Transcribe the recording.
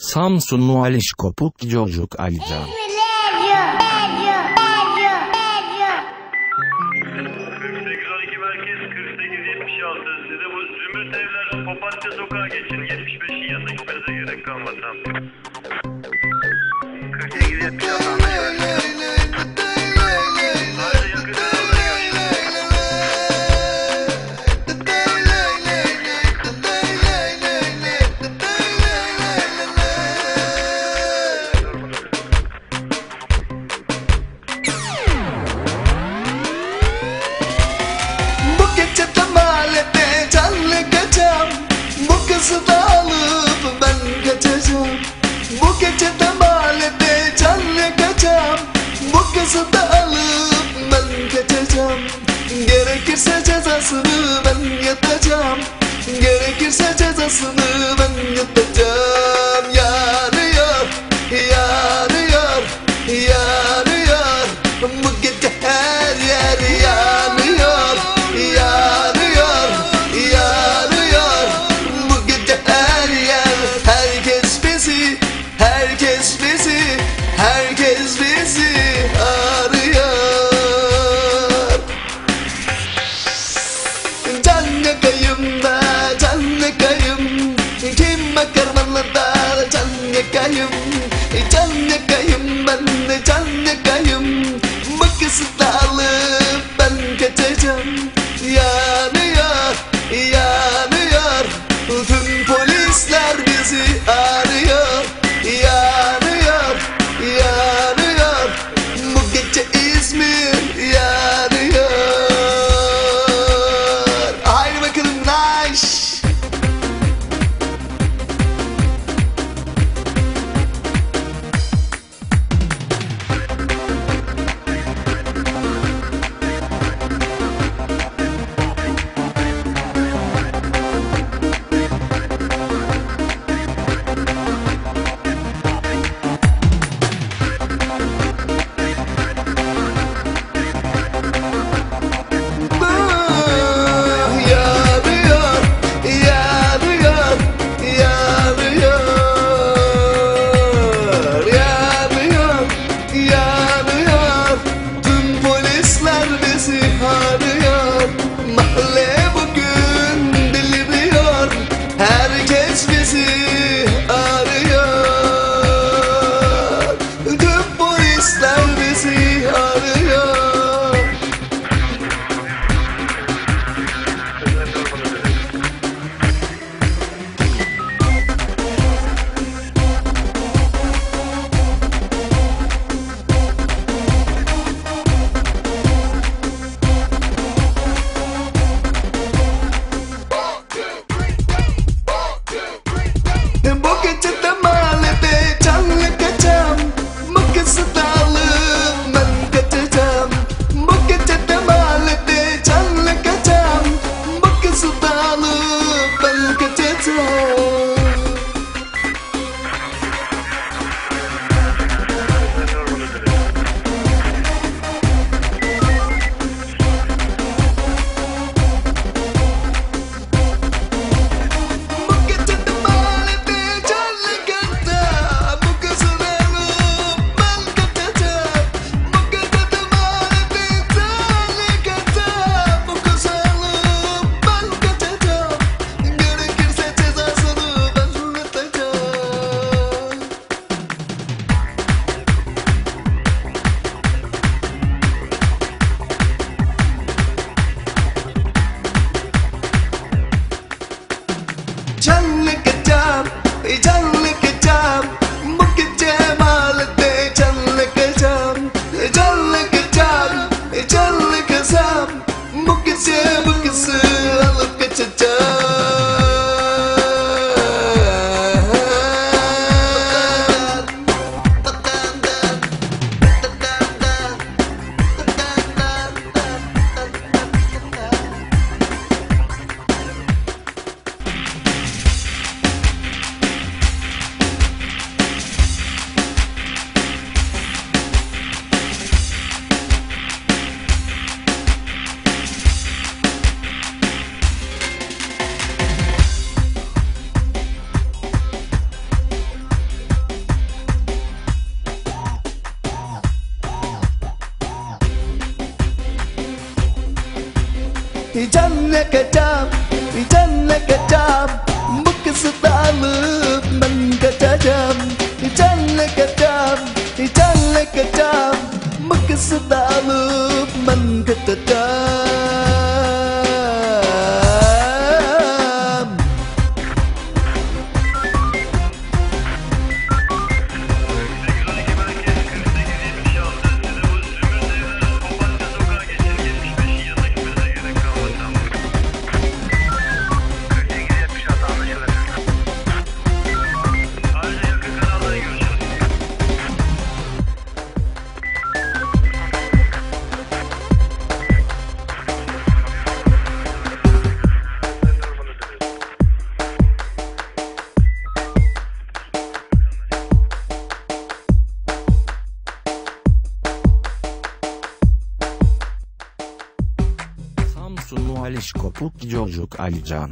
Samsunlu Aliş Kopuk Çocuk Alican. Papatya sokağa Kızı da alıp ben kaçacağım Bu gece de mahallede can yakacağım Bu kızı da alıp ben kaçacağım Gerekirse cezasını ben yatacağım. Gerekirse cezasını ben yatacağım. Affet bizi. Can yakacağım can yakacağım bu kızı da alıp ben kaçacağım can yakacağım can yakacağım bu kızı da alıp ben kaçacağım Samsunlu Aliş Kopuk Çocuk Alican